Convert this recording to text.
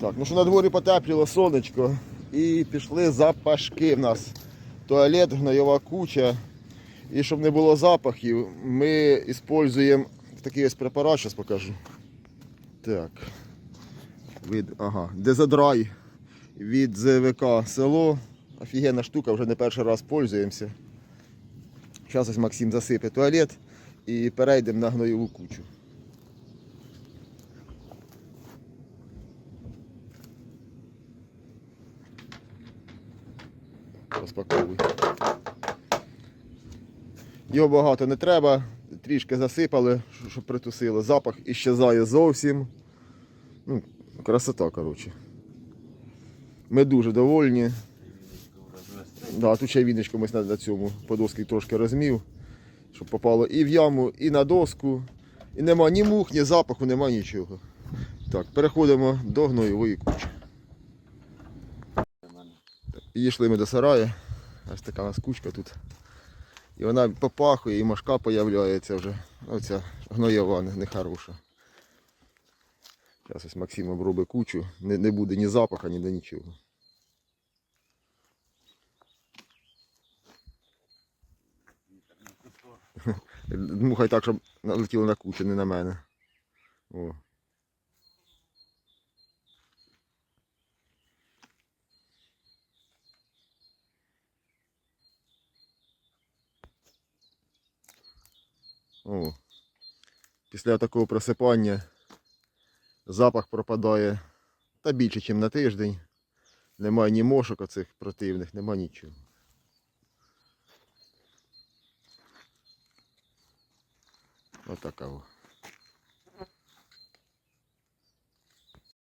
Так, ну що на дворі потепліло сонечко і пішли запашки в нас. Туалет, гнойова куча. І щоб не було запахів, ми використовуємо такий ось препарат, зараз покажу. Так. Від, ага, дезодрай від ЗВК село. Офігенна штука, вже не перший раз пользуємося. Зараз ось Максим засипе туалет і перейдемо на гноєву кучу. Розпаковуй. Його багато не треба, трішки засипали, щоб притусило. Запах іщезає зовсім. Ну, красота, коротше. Ми дуже довольні. Да, тут ще віночку ми на, цьому подоски трошки розмів, щоб попало і в яму, і на доску. І нема ні мух, ні запаху, нема нічого. Так, переходимо до гноєвої кучі. Підійшли ми до сараю. Ось така у нас кучка тут. І вона попахує, і мошка появляється вже. Оця гноєва не- нехороша. Зараз ось Максим обробить кучу. Не, не буде ні запаха, ні до нічого. Ну, хай так, щоб налетіло на кучу, не на мене. О. О. Після такого просипання запах пропадає та більше, ніж на тиждень. Немає ні мошок оцих противних, нема нічого. Отака. о.